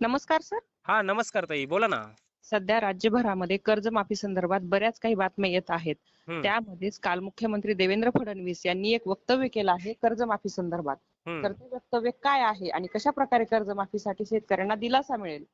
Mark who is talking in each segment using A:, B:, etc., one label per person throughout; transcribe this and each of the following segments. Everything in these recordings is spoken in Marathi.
A: नमस्कार सर.
B: हा नमस्कार ताई बोला ना.
A: सध्या राज्यभरामध्ये कर्जमाफी संदर्भात बऱ्याच काही बातम्या येत आहेत.
B: हम्म,
A: त्यामध्येच काल मुख्यमंत्री देवेंद्र फडणवीस यांनी एक वक्तव्य केलं आहे कर्जमाफी संदर्भात.
B: हम्म,
A: तर ते वक्तव्य काय आहे आणि कशा प्रकारे कर्जमाफीसाठी शेतकऱ्यांना दिलासा मिळेल?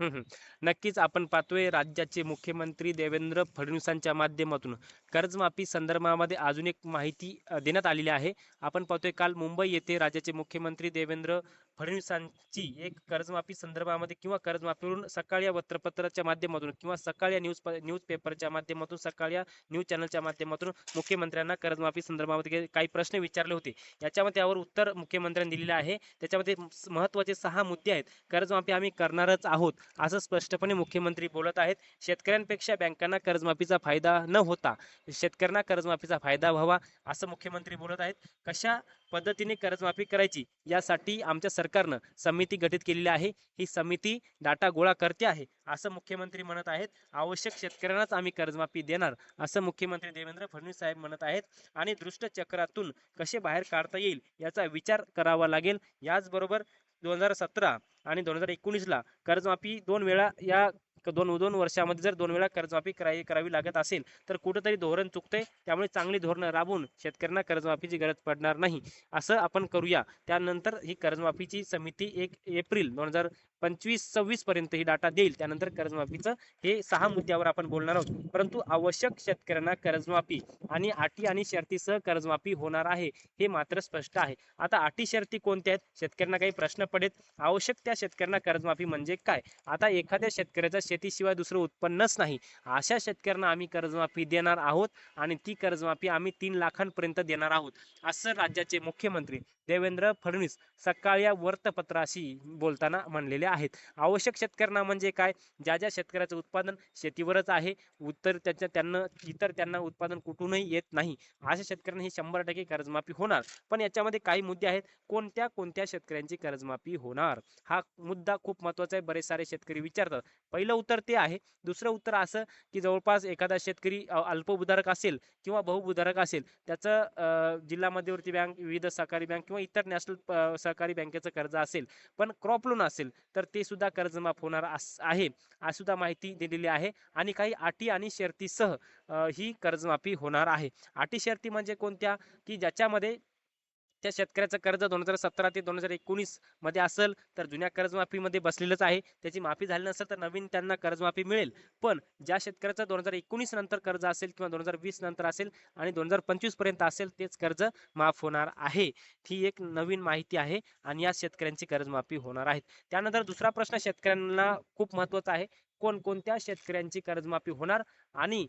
B: हम्म, हम्म. नक्कीच आपण पाहतोय राज्याचे मुख्यमंत्री देवेंद्र फडणवीसांच्या माध्यमातून कर्जमाफी संदर्भामध्ये अजून एक माहिती अ, देण्यात आलेली आहे. आपण पाहतोय काल मुंबई येथे राज्याचे मुख्यमंत्री देवेंद्र फडणवीसांची एक कर्जमाफी संदर्भामध्ये किंवा कर्जमाफीवरून सकाळ या वृत्तपत्राच्या माध्यमातून किंवा सकाळ या न्यूज न्यूज पेपरच्या माध्यमातून सकाळ या न्यूज चॅनलच्या माध्यमातून मुख्यमंत्र्यांना कर्जमाफी संदर्भामध्ये काही- प्रश्न विचारले होते. याच्यामध्ये यावर उत्तर मुख्यमंत्र्यांनी दिलेलं आहे. त्याच्यामध्ये महत्त्वाचे सहा मुद्दे आहेत. कर्जमाफी आम्ही करणारच आहोत असं स्पष्टपणे मुख्यमंत्री बोलत आहेत. शेतकऱ्यांपेक्षा बँकांना कर्जमाफीचा फायदा न होता शेतकऱ्यांना कर्जमाफीचा फायदा व्हावा असं मुख्यमंत्री बोलत आहेत. कशा पद्धतीने कर्जमाफी करायची. यासाठी आमच्या सरकारनं समिती गठीत केलेली आहे. ही समिती डाटा गोळा करते आहे. असं मुख्यमंत्री म्हणत आहेत. आवश्यक शेतकऱ्यांनाच आम्ही कर्जमाफी देणार असं मुख्यमंत्री देवेंद्र फडणवीस साहेब म्हणत आहेत. आणि दृष्टचक्रातून कसे बाहेर काढता येईल याचा विचार करावा लागेल. याचबरोबर दोन हजार सतरा आणि दोन हजार एकोणीसला कर्जमाफी दोन वेळा या दोन दोन वर्षामध्ये जर दोन वेळा कर्जमाफी करावी करावी लागत असेल तर कुठंतरी धोरण चुकतंय त्यामुळे चांगली धोरणं राबवून शेतकऱ्यांना कर्जमाफीची गरज पडणार नाही. असं आपण करूया. त्यानंतर ही कर्जमाफीची समिती एक एप्रिल दोन हजार पंचवीस सव्वीस पर्यंत ही डाटा देईल. त्यानंतर कर्जमाफीचं हे सहा मुद्द्यावर आपण बोलणार आहोत. परंतु आवश्यक शेतकऱ्यांना कर्जमाफी आणि अटी आणि शर्तीसह कर्जमाफी होणार आहे हे मात्र स्पष्ट आहे. आता अटी शर्ती कोणत्या आहेत? शेतकऱ्यांना काही प्रश्न पडेल आवश्यक त्या शेतकऱ्यांना कर्जमाफी म्हणजे काय? आता एखाद्या शेतकऱ्याचा शेतीशिवाय दुसरं उत्पन्नच नाही. अशा शेतकऱ्यांना आम्ही कर्जमाफी देणार आहोत आणि ती कर्जमाफी आम्ही तीन लाखांपर्यंत देणार आहोत असं राज्याचे मुख्यमंत्री देवेंद्र फडणवीस सकाळ या वर्तपत्राशी बोलताना म्हणलेले आहेत. आवश्यक शेतकऱ्यांना म्हणजे काय? ज्या ज्या शेतकऱ्याचं उत्पादन शेतीवरच आहे उत्तर त्याच्या त्यांना इतर त्यांना उत्पादन कुठूनही येत नाही. अशा शेतकऱ्यांना ही शंभर टक्के कर्जमाफी होणार. पण याच्यामध्ये काही मुद्दे आहेत. कोणत्या कोणत्या शेतकऱ्यांची कर्जमाफी होणार? हा मुद्दा खूप महत्त्वाचा आहे. बरेच सारे शेतकरी विचारतात. पहिलं उत्तर ते आहे. दुसरं उत्तर असं की जवळपास एखादा शेतकरी अल्पभूधारक असेल किंवा बहुभूधारक असेल त्याचं जिल्हा मध्यवर्ती बँक विविध सहकारी बँक किंवा इतर नॅशनल सहकारी बँकेचं कर्ज असेल पण क्रॉप लोन असेल तर तर ते सुद्धा कर्जमाफ होणार अस- आहे. अशी सुद्धा माहिती दिलेली आहे. आणि काही अटी आणि शर्तीसह ही कर्जमाफी होणार आहे. अटी शर्ती म्हणजे कोणत्या? की ज्याच्यामध्ये त्या शेतकऱ्याचं कर्ज दोन हजार सतरा ते दोन हजार एकोणीसमध्ये असेल तर जुन्या कर्जमाफीमध्ये बसलेलंच आहे. त्याची माफी झाली नसेल तर नवीन त्यांना कर्जमाफी मिळेल. पण ज्या शेतकऱ्याचं दोन हजार एकोणीस नंतर कर्ज असेल किंवा दोन हजार वीस नंतर असेल आणि दोन हजार पंचवीसपर्यंत असेल तेच कर्ज माफ होणार आहे. ही एक नवीन माहिती आहे आणि या शेतकऱ्यांची कर्जमाफी होणार आहे. त्यानंतर दुसरा प्रश्न शेतकऱ्यांना खूप महत्त्वाचा आहे. कोणकोणत्या शेतकऱ्यांची कर्जमाफी होणार आणि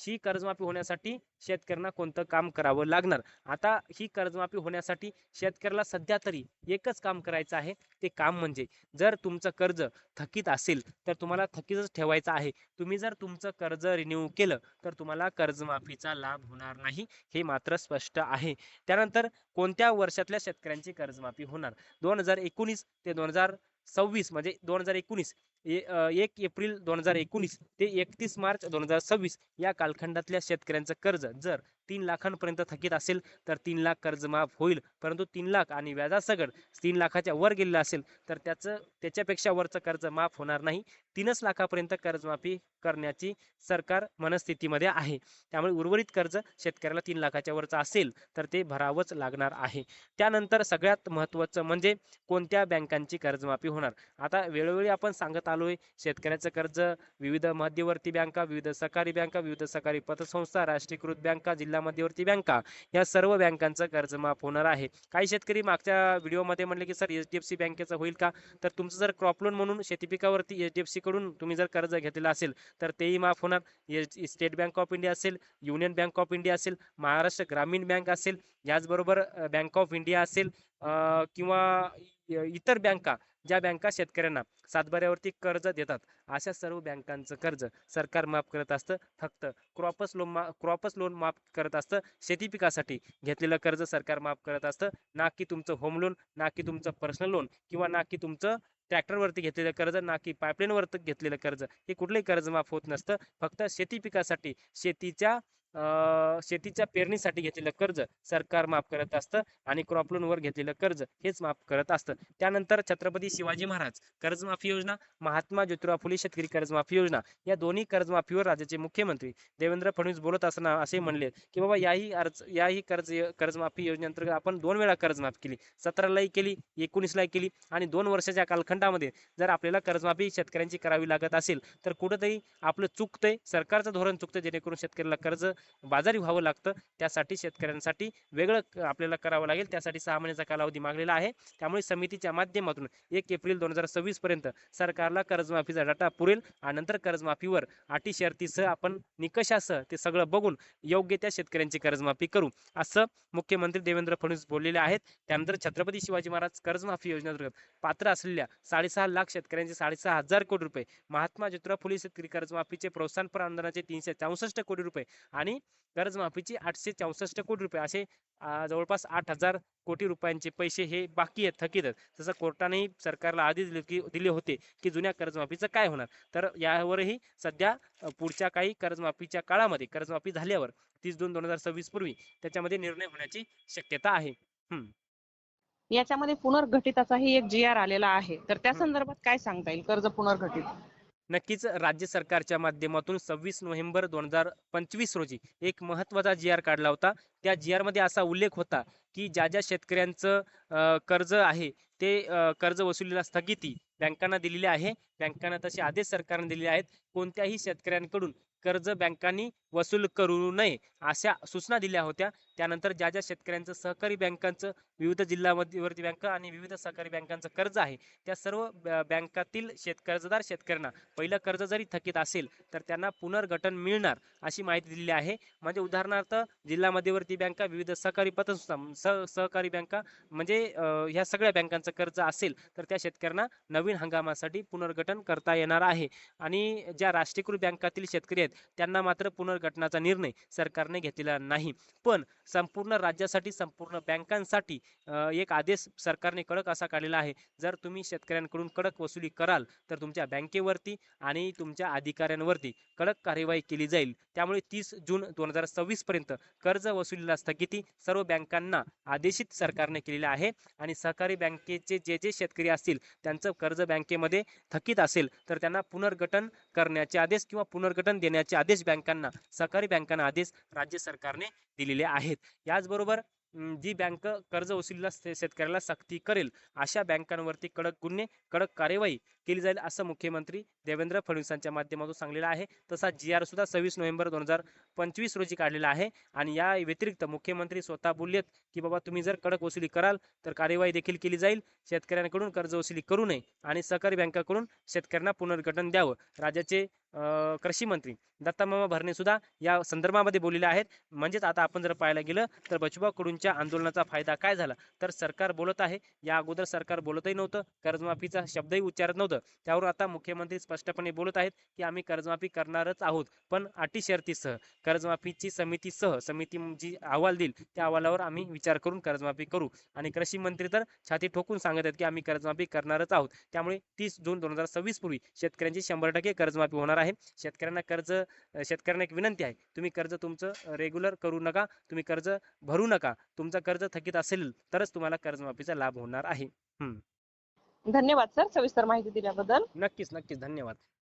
B: ही कर्जमाफी होण्यासाठी शेतकऱ्यांना कोणतं काम करावं लागणार? आता ही कर्जमाफी होण्यासाठी शेतकऱ्याला सध्या तरी एकच काम करायचं आहे ते काम म्हणजे जर तुमचं कर्ज थकीत असेल तर तुम्हाला थकीतच ठेवायचं आहे. तुम्ही जर तुमचं कर्ज रिन्यू केलं तर तुम्हाला कर्जमाफीचा लाभ होणार नाही हे मात्र स्पष्ट आहे. त्यानंतर कोणत्या वर्षातल्या शेतकऱ्यांची कर्जमाफी होणार? दोन हजार एकोणीस ते दोन हजार सव्वीस म्हणजे दोन हजार एकोणीस एक एप्रिल दोन हजार एकोणीस ते एकतीस मार्च दोन हजार सव्वीस या कालखंडातल्या शेतकऱ्यांचं कर्ज जर तीन लाखांपर्यंत थकीत असेल तर तीन लाख कर्ज माफ होईल. परंतु तीन लाख आणि व्याजासकट तीन लाखाच्या वर गेलेलं असेल तर त्याचं त्याच्यापेक्षा वरचं कर्ज माफ होणार नाही. तीनच लाखापर्यंत कर्जमाफी करण्याची सरकार मनस्थितीमध्ये आहे. त्यामुळे उर्वरित कर्ज शेतकऱ्याला तीन लाखाच्या वरचं असेल तर ते भरावंच लागणार आहे. त्यानंतर सगळ्यात महत्त्वाचं म्हणजे कोणत्या बँकांची कर्जमाफी होणार? आता वेळोवेळी आपण सांगत आलोय शेतकऱ्याचं कर्ज विविध मध्यवर्ती बँका विविध सहकारी बँका विविध सहकारी पतसंस्था राष्ट्रीयकृत बँका जिल्हा मध्यवर्ती बँका या सर्व बँकांचं कर्जमाफ होणार आहे. काही शेतकरी मागच्या व्हिडिओमध्ये म्हणले की sir H D F C बँकेचं होईल का? तर तुमचं जर क्रॉप लोन म्हणून शेती पिकावरती एच डी एफ सी एनबीएफसीकडून तुम्ही जर कर्ज घेतलेलं असेल तर तेही माफ होणार. स्टेट बँक ऑफ इंडिया असेल युनियन बँक ऑफ इंडिया असेल महाराष्ट्र ग्रामीण बँक असेल याचबरोबर बँक ऑफ इंडिया असेल किंवा इतर बँका ज्या बँका शेतकऱ्यांना सातबाऱ्यावरती कर्ज देतात. अशा सर्व बँकांचं कर्ज सरकार माफ करत असतं. फक्त क्रॉपस लोन मा क्रॉपस लोन माफ करत असतं. शेती पिकासाठी घेतलेलं कर्ज सरकार माफ करत असतं. ना की तुमचं होम लोन ना की तुमचं पर्सनल लोन किंवा ना की तुमचं ट्रॅक्टरवरती घेतलेलं कर्ज ना की पाईपलाईनवरती घेतलेलं कर्ज. हे कुठलंही कर्ज माफ होत नसतं. फक्त शेती पिकासाठी शेतीच्या शेतीच्या पेरणीसाठी घेतलेलं कर्ज सरकार माफ करत असतं आणि क्रॉप लोन वर घेतलेलं कर्ज हेच माफ करत असतं. त्यानंतर छत्रपती शिवाजी महाराज कर्जमाफी योजना महात्मा ज्योतिराव फुले शेतकरी कर्जमाफी योजना या दोन्ही कर्जमाफीवर राज्याचे मुख्यमंत्री देवेंद्र फडणवीस बोलत असताना असे म्हणले की बाबा याही अर्ज याही कर्ज कर्जमाफी योजनेअंतर्गत आपण दोन वेळा कर्जमाफ केली. सतरालाही केली एकोणीसलाही केली आणि दोन वर्षाच्या कालखंडामध्ये जर आपल्याला कर्जमाफी शेतकऱ्यांची करावी लागत असेल तर कुठंतरी आपलं चुकतंय सरकारचं धोरण चुकतं जेणेकरून शेतकऱ्याला कर्ज बाजारी व्हावं लागतं. त्यासाठी शेतकऱ्यांसाठी वेगळं आपल्याला करावं लागेल. त्यासाठी सहा महिन्याचा कालावधी मागलेला आहे. त्यामुळे समितीच्या माध्यमातून एक एप्रिल दोन हजार सव्वीस पर्यंत सरकारला कर्जमाफीचा डाटा पुरेल आणि नंतर कर्जमाफीवर अटी शर्तीसह आपण निकषासह ते सगळं बघून योग्य त्या शेतकऱ्यांची कर्जमाफी करू. असं मुख्यमंत्री देवेंद्र फडणवीस बोललेले आहेत. त्यानंतर छत्रपती शिवाजी महाराज कर्जमाफी योजनेअंतर्गत पात्र असलेल्या साडेसहा लाख शेतकऱ्यांचे साडेसहा हजार कोटी रुपये महात्मा ज्योतिराव फुले शेतकरी कर्जमाफीचे प्रोत्साहनपर अनुदानाचे तीनशे चौसष्ट कोटी रुपये आणि कर्जमाफीचे आठशे चौसष्ट कोटी रुपये असे जवळपास आठ हजार कोटी रुपयांचे पैसे हे बाकी आहेत थकीत आहेत. तसं कोर्टानेही सरकारला आधी दिले की दिले होते की जुन्या कर्जमाफीचं काय होणार? तर यावरही सध्या पुढच्या काही कर्जमाफीच्या काळामध्ये कर्जमाफी झाल्यावर तीस दोन दोन हजार सव्वीस पूर्वी त्याच्यामध्ये निर्णय होण्याची शक्यता आहे.
A: याच्यामध्ये पुनर्गठिताचाही एक जी आर आलेला आहे. तर त्या. संदर्भात काय सांगता येईल? कर्ज पुनर्गठित
B: नक्कीच राज्य सरकारच्या माध्यमातून सव्वीस नोव्हेंबर दोन हजार पंचवीस रोजी एक महत्त्वाचा जी आर काढला होता. त्या जी आरमध्ये असा उल्लेख होता की ज्या ज्या शेतकऱ्यांचं कर्ज आहे ते कर्ज वसुलीला स्थगिती बँकांना दिलेली आहे. बँकांना तसे आदेश सरकारने दिलेले आहेत. कोणत्याही शेतकऱ्यांकडून कर्ज बँकांनी वसूल करू नये अशा सूचना दिल्या होत्या. त्यानंतर ज्या ज्या शेतकऱ्यांचं सहकारी बँकांचं विविध जिल्ह्यामध्यवर्ती बँक आणि विविध सहकारी बँकांचं कर्ज आहे त्या सर्व ब- बँकातील शेत कर्जदार शेतकऱ्यांना पहिलं कर्ज जरी थकीत असेल तर त्यांना पुनर्गठन मिळणार अशी माहिती दिलेली आहे. म्हणजे उदाहरणार्थ जिल्हा मध्यवर्ती बँका विविध सहकारी पतसंस्था सह सहकारी बँका म्हणजे ह्या सगळ्या बँकांचं कर्ज असेल तर त्या शेतकऱ्यांना नवीन हंगामासाठी पुनर्गठन करता येणार आहे. आणि ज्या राष्ट्रीयकृत बँकातील शेतकरी आहेत त्यांना मात्र पुनर् पुनर्गठनाचा निर्णय सरकारने घेतलेला नाही. पण संपूर्ण राज्यासाठी संपूर्ण बँकांसाठी एक आदेश सरकारने कडक असा काढलेला आहे. जर तुम्ही शेतकऱ्यांकडून कडक वसुली कराल तर तुमच्या बँकेवरती आणि तुमच्या अधिकाऱ्यांवरती कडक कार्यवाही केली जाईल. त्यामुळे तीस जून दोन हजार सव्वीस पर्यंत कर्ज वसुलीला स्थगिती सर्व बँकांना आदेशित सरकारने केलेले आहे. आणि सहकारी बँकेचे जे जे शेतकरी असतील त्यांचं कर्ज बँकेमध्ये थकीत असेल तर त्यांना पुनर्गठन करण्याचे आदेश किंवा पुनर्गठन देण्याचे आदेश बँकांना सहकारी बँकांना आदेश राज्य सरकारने दिलेले आहेत. याचबरोबर जी बँक कर्ज वसुलीला शेतकऱ्याला सक्ती करेल अशा बँकांवरती कडक गुन्हे कडक कार्यवाही केली जाईल असं मुख्यमंत्री देवेंद्र फडणवीसांच्या माध्यमातून सांगलेलं आहे. तसा जी आर सुद्धा सव्वीस नोव्हेंबर दोन हजार पंचवीस रोजी काढलेला आहे आणि या व्यतिरिक्त मुख्यमंत्री स्वतः बोललेत की बाबा तुम्ही जर कडक वसुली कराल तर कार्यवाही देखील केली जाईल. शेतकऱ्यांकडून कर्ज वसुली करू नये आणि सहकारी बँकाकडून शेतकऱ्यांना पुनर्गठन द्यावं. राज्याचे कृषी मंत्री दत्तामामा भरणे सुद्धा या संदर्भामध्ये बोललेले आहेत. म्हणजेच आता आपण जर पाहायला गेलं तर बचबा कडूंच्या आंदोलनाचा फायदा काय झाला? तर सरकार बोलत आहे. या अगोदर सरकार बोलतही नव्हतं. कर्जमाफीचा शब्दही उच्चारत नव्हतं. त्यावर आता मुख्यमंत्री स्पष्टपणे बोलत आहेत की आम्ही कर्जमाफी करणारच आहोत पण अटी शर्तीसह कर्जमाफीची समितीसह समिती जी अहवाल देईल त्या अहवालावर आम्ही विचार करून कर्जमाफी करू. आणि कृषी मंत्री तर छाती ठोकून सांगत आहेत की आम्ही कर्जमाफी करणारच आहोत. त्यामुळे तीस जून दोन हजार सव्वीस पूर्वी शेतकऱ्यांची शंभर टक्के कर्जमाफी होणार आहे. शेतकऱ्यांना कर्ज शेतकऱ्यांना एक विनंती आहे. तुम्ही कर्ज तुमचं रेग्युलर करू नका. तुम्ही कर्ज भरू नका. तुमचं कर्ज थकीत असेल तरच तुम्हाला कर्जमाफीचा लाभ होणार आहे.
A: धन्यवाद सर सविस्तर माहिती दिल्याबद्दल.
B: नक्कीच नक्कीच. धन्यवाद.